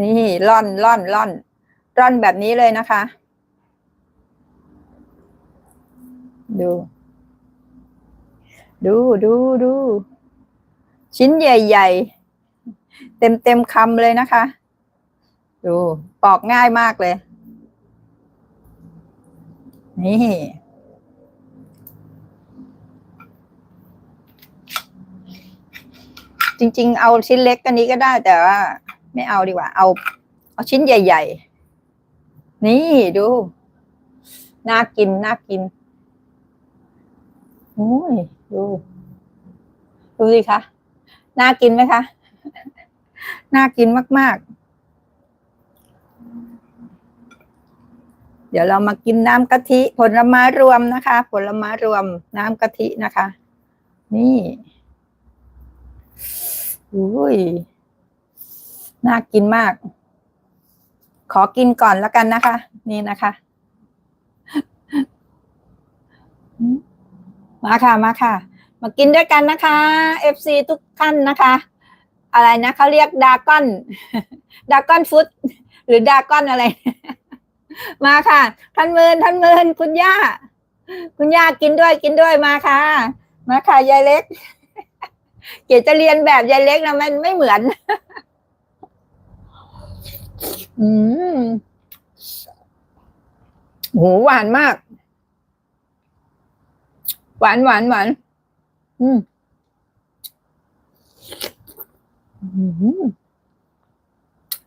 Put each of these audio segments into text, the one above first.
นี่ร่อนร่อนร่อนร่อนแบบนี้เลยนะคะ ดู ดูดูดูชิ้นใหญ่ ๆ เต็มเต็มคำเลยนะคะ ดูปอกง่ายมากเลย นี่ จริง ๆ เอาชิ้นเล็กกันนี้ก็ได้แต่ว่า ไม่เอาดีกว่า เอา เอาชิ้นใหญ่ ๆ นี่ดู น่ากิน น่ากินโอ้ยดู ดูสิคะ น่ากินไหมคะ น่ากินมาก ๆ เดี๋ยวเรามากินน้ำกะทิ ผลไม้รวมนะคะ ผลไม้รวมน้ำกะทินะคะ นี่ อุ้ย น่ากินมาก ขอกินก่อนแล้วกันนะคะ นี่นะคะ มาค่ะ มาค่ะ มากินด้วยกันนะคะ FC ทุกท่านนะคะ อะไรนะเขาเรียกดากอน ดากอนฟุต หรือดากอนอะไร มาค่ะ ท่านเมินท่านเมินคุณย่า คุณย่ากินด้วยกินด้วยมาค่ะ มาค่ะยายเล็ก เกดจะเรียนแบบยายเล็กนะมันไม่เหมือน อืมโหหวานมาก หวานหวานหวานอืม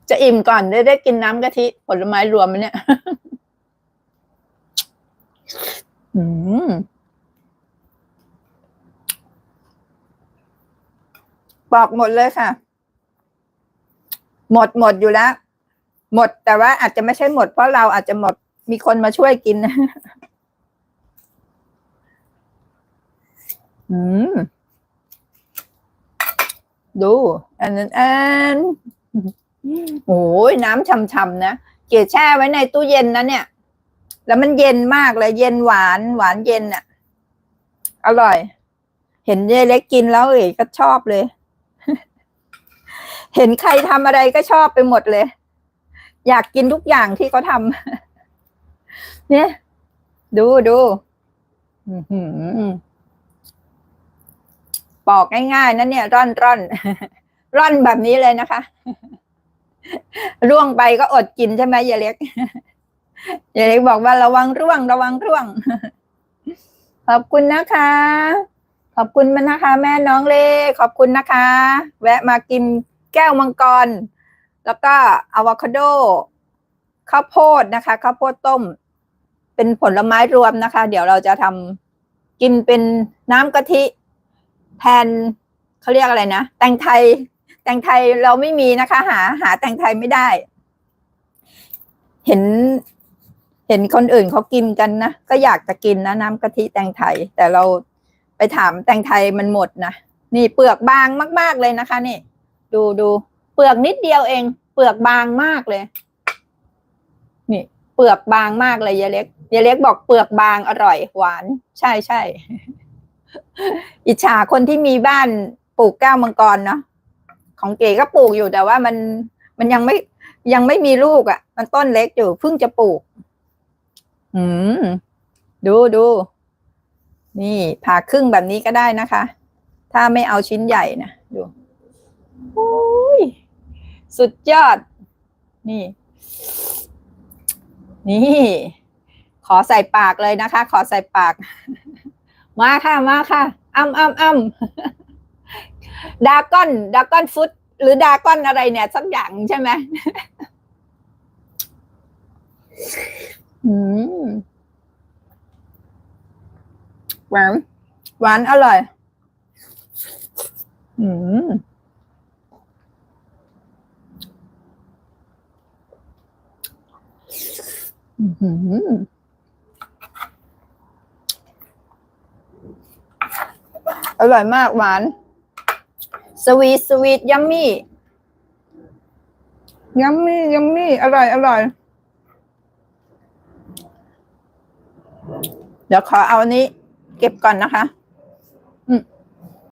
จะอิ่มก่อนได้ได้กินน้ำกะทิผลไม้รวมไหมเนี่ย อืม ปอกหมดเลยค่ะ หมดหมดอยู่แล้ว หมดแต่ว่าอาจจะไม่ใช่หมดเพราะเราอาจจะหมดมีคนมาช่วยกินอืมดู อันนั้นอันโอ้ยน้ำช่ำๆนะเกดแช่ไว้ในตู้เย็นนะเนี่ย แล้วมันเย็นมากเลย เย็นหวานหวานเย็นอะ อร่อย เห็นเยเล็กกินแล้วเอ๋ก็ชอบเลย เห็นใครทำอะไรก็ชอบไปหมดเลย อยากกินทุกอย่างที่เขาทำเนี่ย ดูดูอื้อหือปอกง่ายๆนะเนี่ย ร่อนร่อนร่อนแบบนี้เลยนะคะร่วงไปก็อดกินใช่ไหมยายเล็กยายเล็กบอกว่าระวังร่วง ระวังร่วง ขอบคุณนะคะ ขอบคุณมันนะคะ แม่น้องเล่ขอบคุณนะคะ แวะมากิน แก้วมังกร แล้วก็อะวคาโด ข้าวโพดนะคะข้าวโพดต้ม เป็นผลไม้รวมนะคะ เดี๋ยวเราจะทำกินเป็นน้ำกะทิแทนเขาเรียกอะไรนะแตงไทย แตงไทยเราไม่มีนะคะ หา หาแตงไทยไม่ได้ เห็นเห็นคนอื่นเขากินกันนะ ก็อยากจะกินนะน้ำกะทิแตงไทย แต่เราไปถามแตงไทยมันหมดนะ นี่เปลือกบางมาก ๆเลยนะคะ นี่ ดูดูเปลือกนิดเดียวเอง เปลือกบางมากเลย นี่เปลือกบางมากเลยยายเล็กยายเล็กบอกเปลือกบางอร่อยหวาน ใช่ใช่อิจฉาคนที่มีบ้านปลูกแก้วมังกรเนาะของเก๋ก็ปลูกอยู่แต่ว่ามันมันยังไม่ยังไม่มีลูกอะ่ะ มันต้นเล็กอยู่เพิ่งจะปลูก อืม ดูดู นี่ผ่าครึ่งแบบนี้ก็ได้นะคะ ถ้าไม่เอาชิ้นใหญ่นะดู อ้ยสุดยอด นี่ นี่ ขอใส่ปากเลยนะคะ ขอใส่ปาก มาค่ะ มาค่ะอ้ำอ้ำอ้ำดาก้อน ดาก้อนฟุต หรือดาก้อนอะไรเนี่ย สักอย่างใช่ไหมอืมหวานหวานอร่อย อืม อือหืออร่อยมากหวาน สวีทสวีทยัมมี่ยัมมี่ยัมมี่อร่อย อร่อย เดี๋ยวขอเอาอันนี้ เก็บก่อนนะคะ